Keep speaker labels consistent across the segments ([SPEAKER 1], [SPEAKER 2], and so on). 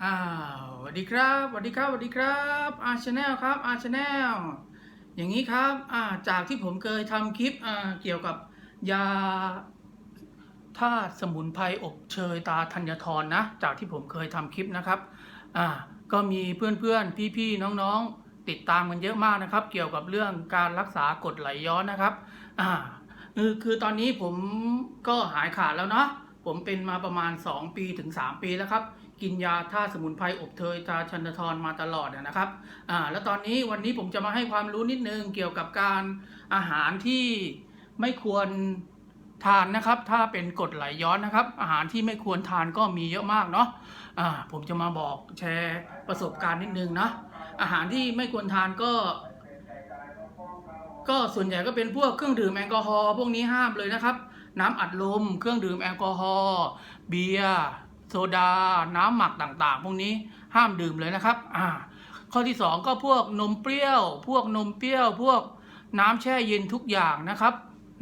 [SPEAKER 1] อ่าสวัสดีครับสวัสดีครับสวัสดีครับอาชแนลครับอาชแนลอย่างนี้ครับอ่าจากที่ผมเคยทำคลิปอ่าเกี่ยวกับยาธาตุสมุนไพรอบเชยตาธัญทรนะ จากที่ผมเคยทำคลิปนะครับอ่าก็มีเพื่อนๆ พี่ๆ น้องๆ ติดตามกันเยอะมากนะครับ เกี่ยวกับเรื่องการรักษากรดไหลย้อนนะครับอ่าคือตอนนี้ผมก็หายขาดแล้วเนาะ ผมเป็นมาประมาณ 2 ปีถึง 3 ปีแล้วครับ กินยาท่าตุสมุนไพรอบเทยตาชันทรมาตลอดนะครับอ่าแล้วตอนนี้วันนี้ผมจะมาให้ความรู้นิดนึงเกี่ยวกับการอาหารที่ไม่ควรทานนะครับถ้าเป็นกรดไหลย้อนนะครับ อาหารที่ไม่ควรทานก็มีเยอะมากเนาะอ่าผมจะมาบอกแชร์ประสบการณ์นิดนึงนะอาหารที่ไม่ควรทานก็ ก็ส่วนใหญ่ก็เป็นพวกเครื่องดื่มแอลกอฮอล์พวกนี้ห้ามเลยนะครับ น้ำอัดลม เครื่องดื่มแอลกอฮอล์เบียร์โซดา น้ำหมักต่างๆ พวกนี้ห้ามดื่มเลยนะครับ อ่า ข้อที่สองก็พวกนมเปรี้ยว พวกนมเปรี้ยว พวกน้ำแช่เย็นทุกอย่างนะครับ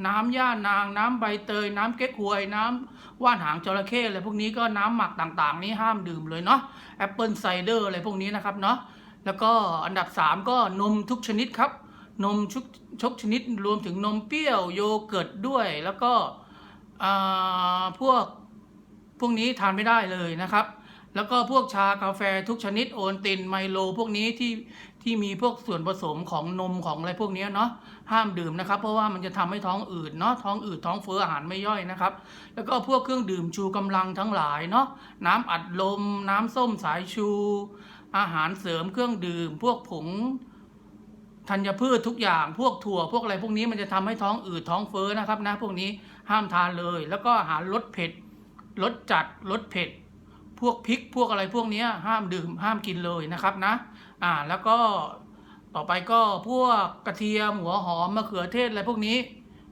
[SPEAKER 1] น้ำย่านาง น้ำใบเตย น้ำเก๊กฮวย น้ำว่านหางจระเข้อะไรพวกนี้ก็น้ำหมักต่างๆ นี้ห้ามดื่มเลยเนาะแอปเปิลไซเดอร์อะไรพวกนี้นะครับเนาะแล้วก็อันดับสามก็นมทุกชนิดครับ นมชุกชกชนิดรวมถึงนมเปรี้ยวโยเกิร์ตด้วยแล้วก็พวกพวกนี้ทานไม่ได้เลยนะครับ แล้วก็พวกชากาแฟทุกชนิดโอนตินไมโล พวกนี้ที่ที่มีพวกส่วนผสมของนมของอะไรพวกนี้เนาะห้ามดื่มนะครับ เพราะว่ามันจะทำให้ท้องอืดเนาะท้องอืดท้องเฟ้ออาหารไม่ย่อยนะครับ แล้วก็พวกเครื่องดื่มชูกำลังทั้งหลายเนาะน้ำอัดลม น้ำส้มสายชู อาหารเสริมเครื่องดื่ม พวกผง ธัญพืชทุกอย่างพวกถั่วพวกอะไรพวกนี้มันจะทำให้ท้องอืดท้องเฟ้อนะครับนะพวกนี้ห้ามทานเลย แล้วก็อาหารรสเผ็ดรสจัดรสเผ็ด พวกพริกพวกอะไรพวกนี้ห้ามดื่มห้ามกินเลยนะครับนะอ่าแล้วก็ต่อไปก็พวกกระเทียมหัวหอมมะเขือเทศอะไรพวกนี้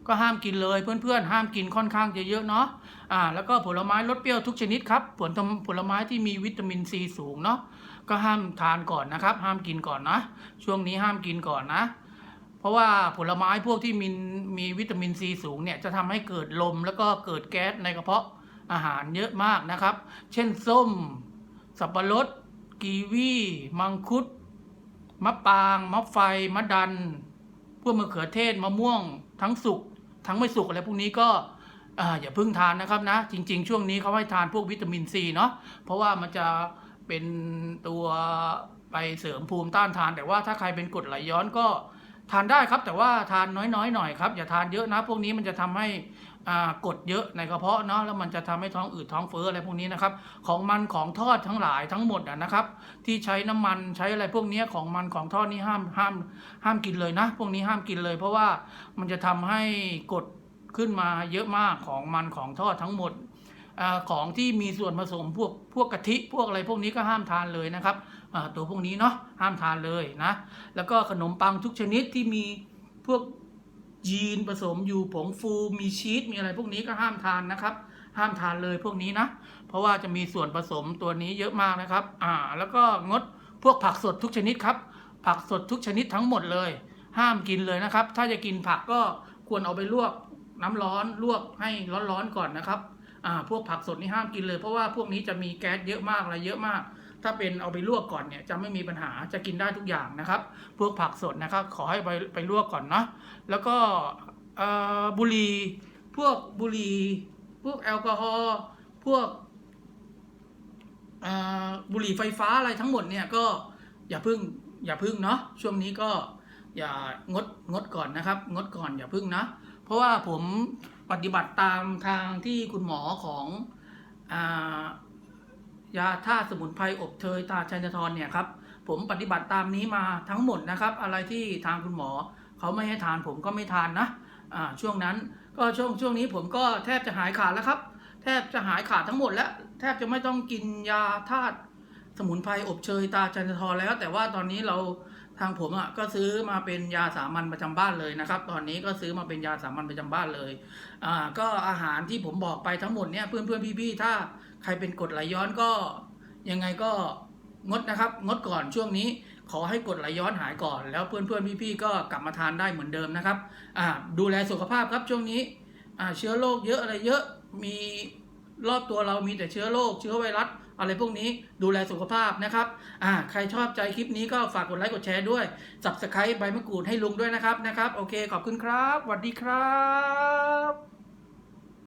[SPEAKER 1] ก็ห้ามกินเลยเพื่อนๆ ห้ามกินค่อนข้างจะเยอะเนาะอ่าแล้วก็ผลไม้รสเปรี้ยวทุกชนิดครับผลผลไม้ที่มีวิตามินซีสูงเนาะก็ห้ามทานก่อนนะครับ ห้ามกินก่อนนะ ช่วงนี้ห้ามกินก่อนนะ เพราะว่าผลไม้พวกที่มีมีวิตามินซีสูงเนี่ยจะทำให้เกิดลมแล้วก็เกิดแก๊สในกระเพาะอาหารเยอะมากนะครับ เช่นส้ม สับปะรด กีวี มังคุด มะปาง มะไฟ มะดัน พวกมะเขือเทศ มะม่วง ทั้งสุก ทั้งไม่สุกอะไรพวกนี้ก็ออย่าเพิ่งทานนะครับนะ จริง ๆ ช่วงนี้เขาให้ทานพวกวิตามินซีเนาะเพราะว่ามันจะเป็นตัวไปเสริมภูมิต้านทาน แต่ว่าถ้าใครเป็นกรดไหลย้อนก็ ทานได้ครับแต่ว่าทานน้อยๆหน่อยครับอย่าทานเยอะนะ พวกนี้มันจะทำให้กดเยอะในกระเพาะเนาะแล้วมันจะทำให้ท้องอืดท้องเฟ้ออะไรพวกนี้นะครับ ของมันของทอดทั้งหลายทั้งหมดอะนะครับ ที่ใช้น้ำมันใช้อะไรพวกนี้ของมันของทอดนี่ห้ามห้ามห้ามกินเลยนะ พวกนี้ห้ามกินเลย เพราะว่ามันจะทำให้กดขึ้นมาเยอะมากของมันของทอดทั้งหมด ของที่มีส่วนผสมพวกพวกกะทิพวกอะไรพวกนี้ก็ห้ามทานเลยนะครับตัวพวกนี้เนาะห้ามทานเลยนะแล้วก็ขนมปังทุกชนิดที่มีพวกยีนผสมอยู่ผงฟูมีชีสมีอะไรพวกนี้ก็ห้ามทานนะครับห้ามทานเลยพวกนี้นะ เพราะว่าจะมีส่วนผสมตัวนี้เยอะมากนะครับอ่าแล้วก็งดพวกผักสดทุกชนิดครับ ผักสดทุกชนิดทั้งหมดเลย ห้ามกินเลยนะครับ ถ้าจะกินผักก็ควรเอาไปลวกน้ำร้อนลวกให้ร้อนๆก่อนนะครับ อ่าพวกผักสดนี่ห้ามกินเลย เพราะว่าพวกนี้จะมีแก๊สเยอะมากอะไรเยอะมาก ถ้าเป็นเอาไปลวกก่อนเนี่ยจะไม่มีปัญหาจะกินได้ทุกอย่างนะครับ พวกผักสดนะครับ ขอให้ไปไปลวกก่อนนะแล้วก็บุหรี่พวกบุหรี่พวกแอลกอฮอล์พวกบุหรี่ไฟฟ้าอะไรทั้งหมดเนี่ยก็อย่าพึ่งอย่าพึ่งเนาะช่วงนี้ก็อย่างดงดก่อนนะครับ งดก่อนอย่าพึ่งนะ เพราะว่าผม ปฏิบัติตามทางที่คุณหมอของอายาท่าตุสมุนไพรอบเทยตาชัยทรเนี่ยครับผมปฏิบัติตามนี้มาทั้งหมดนะครับ อะไรที่ทางคุณหมอเขาไม่ให้ทานผมก็ไม่ทานนะช่วงนั้นก็ช่วงช่วงนี้ผมก็แทบจะหายขาดแล้วครับ แทบจะหายขาดทั้งหมดแล้ว แทบจะไม่ต้องกินยาธาตุสมุนไพรอบเชยตาจันทรแล้ว แต่ว่าตอนนี้เรา ทางผมอะก็ซื้อมาเป็นยาสามัญประจำบ้านเลยนะครับ ตอนนี้ก็ซื้อมาเป็นยาสามัญประจำบ้านเลยอ่าก็อาหารที่ผมบอกไปทั้งหมดเนี่ยเพื่อนเพื่อนพี่ๆถ้าใครเป็นกรดไหลย้อนก็ยังไงก็งดนะครับ งดก่อนช่วงนี้ ขอให้กดไหลย้อนหายก่อน แล้วเพื่อนเพื่อนพี่ๆก็กลับมาทานได้เหมือนเดิมนะครับอ่าดูแลสุขภาพครับช่วงนี้อ่าเชื้อโรคเยอะอะไรเยอะมีรอบตัวเรามีแต่เชื้อโรคเชื้อไวรัส อะไรพวกนี้ดูแลสุขภาพนะครับอ่าใครชอบใจคลิปนี้ก็ฝากกดไลค์กดแชร์ด้วยสับสไครต์ใบมะกรูดให้ลุงด้วยนะครับนะครับ โอเคขอบคุณครับสวัสดีครับ